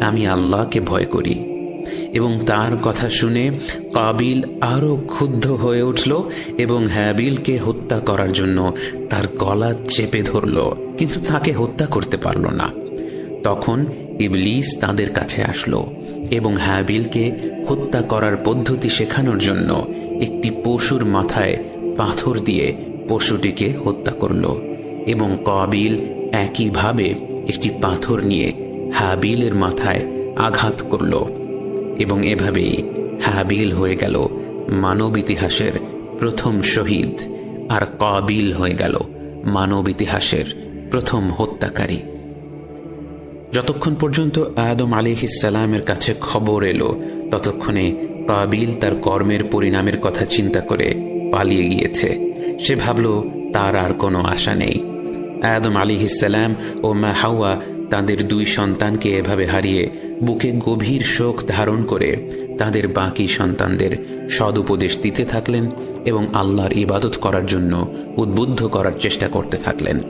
আমি আল্লাহকে ভয় করি। এবং তার কথা শুনে কাবিল আরও ক্ষুব্ধ হয়ে উঠল এবং হ্যাবিলকে হত্যা করার জন্য তার গলা চেপে ধরল, কিন্তু তাকে হত্যা করতে পারল না। তখন ইবলিস তাদের কাছে আসলো এবং হ্যাবিলকে হত্যা করার পদ্ধতি শেখানোর জন্য একটি পশুর মাথায় পাথর দিয়ে পশুটিকে হত্যা করল এবং কাবিল একইভাবে একটি পাথর নিয়ে হাবিলের মাথায় আঘাত করল এবং এভাবেই হাবিল হয়ে গেল মানব ইতিহাসের প্রথম শহীদ আর কাবিল হয়ে গেল মানব ইতিহাসের প্রথম হত্যাকারী। যতক্ষণ পর্যন্ত আদম আলিহিসালামের কাছে খবর এলো, ততক্ষণে কাবিল তার কর্মের পরিণামের কথা চিন্তা করে পালিয়ে গিয়েছে। সে ভাবল, তার আর কোনো আশা নেই। আদম আলিহিসাল্লাম ও মা হাওয়া তাদের দুই সন্তানকে এভাবে হারিয়ে বুকে গভীর শোক ধারণ করে তাদের বাকি সন্তানদের সদুপদেশ দিতে থাকলেন এবং আল্লাহর ইবাদত করার জন্য উদ্বুদ্ধ করার চেষ্টা করতে থাকলেন।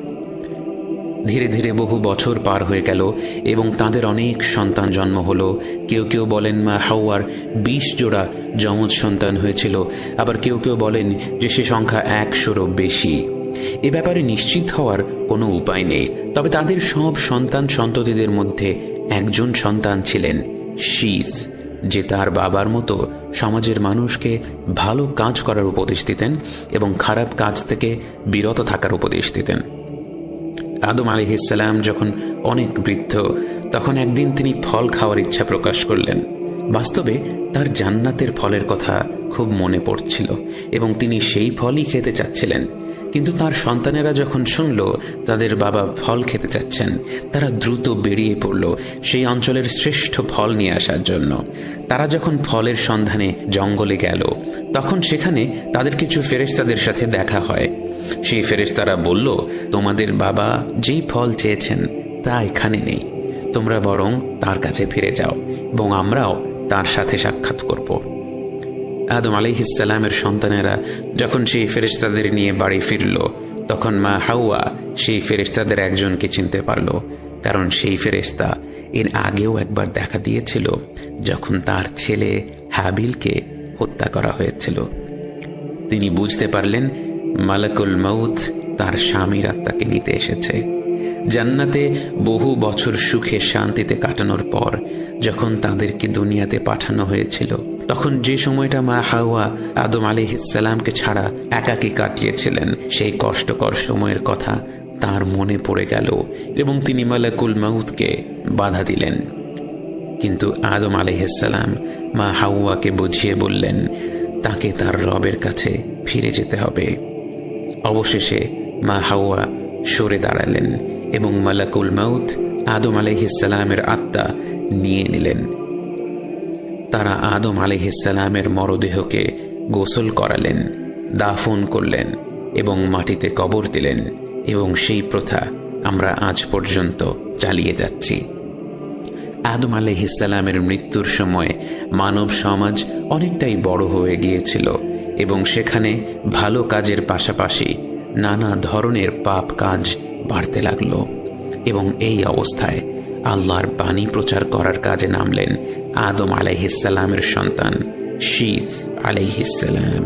ধীরে ধীরে বহু বছর পার হয়ে গেল এবং তাদের অনেক সন্তান জন্ম হলো। কেউ কেউ বলেন, মা হাওয়ার বিশ জোড়া যমজ সন্তান হয়েছিল। আবার কেউ কেউ বলেন যে, সে সংখ্যা একশোরও বেশি। এ ব্যাপারে নিশ্চিত হওয়ার কোনো উপায় নেই। তবে তাদের সব সন্তান সন্ততিদের মধ্যে একজন সন্তান ছিলেন শীত, যে তার বাবার মতো সমাজের মানুষকে ভালো কাজ করার উপদেশ দিতেন এবং খারাপ কাজ থেকে বিরত থাকার উপদেশ দিতেন। আদম আলিহিসাল্লাম যখন অনেক বৃদ্ধ, তখন একদিন তিনি ফল খাওয়ার ইচ্ছা প্রকাশ করলেন। বাস্তবে তার জান্নাতের ফলের কথা খুব মনে পড়ছিল এবং তিনি সেই ফলই খেতে চাচ্ছিলেন। কিন্তু তার সন্তানেরা যখন শুনল, তাদের বাবা ফল খেতে চাচ্ছেন, তারা দ্রুত বেরিয়ে পড়ল সেই অঞ্চলের শ্রেষ্ঠ ফল নিয়ে আসার জন্য। তারা যখন ফলের সন্ধানে জঙ্গলে গেল, তখন সেখানে তাদের কিছু ফেরেশতাদের সাথে দেখা হয়। সেই ফেরেশতারা বলল, তোমাদের বাবা যেই ফল চেয়েছেন, তা এখানে নেই। তোমরা বরং তার কাছে ফিরে যাও এবং আমরাও তার সাথে সাক্ষাৎ করব। আদম আলিহিসাল্লামের সন্তানেরা যখন সেই ফেরেশতাদের নিয়ে বাড়ি ফিরল, তখন মা হাওয়া সেই ফেরেশতাদের একজনকে চিনতে পারল, কারণ সেই ফেরেশতা এর আগেও একবার দেখা দিয়েছিল যখন তার ছেলে হাবিলকে হত্যা করা হয়েছিল। তিনি বুঝতে পারলেন, মালাকুল মৌত তার স্বামীর আত্মাকে নিতে এসেছে। জান্নাতে বহু বছর সুখে শান্তিতে কাটানোর পর যখন তাদেরকে দুনিয়াতে পাঠানো হয়েছিল, তখন যে সময়টা মা হাওয়া আদম আলিহিসাল্লামকে ছাড়া একাকি কাটিয়েছিলেন, সেই কষ্টকর সময়ের কথা তার মনে পড়ে গেল এবং তিনি মালাকুল মাউতকে বাধা দিলেন। কিন্তু আদম আলিহিসাল্লাম মা হাওয়াকে বুঝিয়ে বললেন, তাকে তার রবের কাছে ফিরে যেতে হবে। অবশেষে মা হাওয়া সরে দাঁড়ালেন এবং মালাকুল মাউত আদম আলহিসাল্লামের আত্মা নিয়ে নিলেন। তারা আদম আলহিসাল্লামের মরদেহকে গোসল করালেন, দাফন করলেন এবং মাটিতে কবর দিলেন এবং সেই প্রথা আমরা আজ পর্যন্ত চালিয়ে যাচ্ছি। আদম আলহিসাল্লামের মৃত্যুর সময় মানব সমাজ অনেকটাই বড় হয়ে গিয়েছিল এবং সেখানে ভালো কাজের পাশাপাশি নানা ধরনের পাপ কাজ বাড়তে লাগল এবং এই অবস্থায় আল্লাহর বাণী প্রচার করার কাজে নামলেন আদম আলাইহিসাল্লামের সন্তান শীত আলাইহিসাল্লাম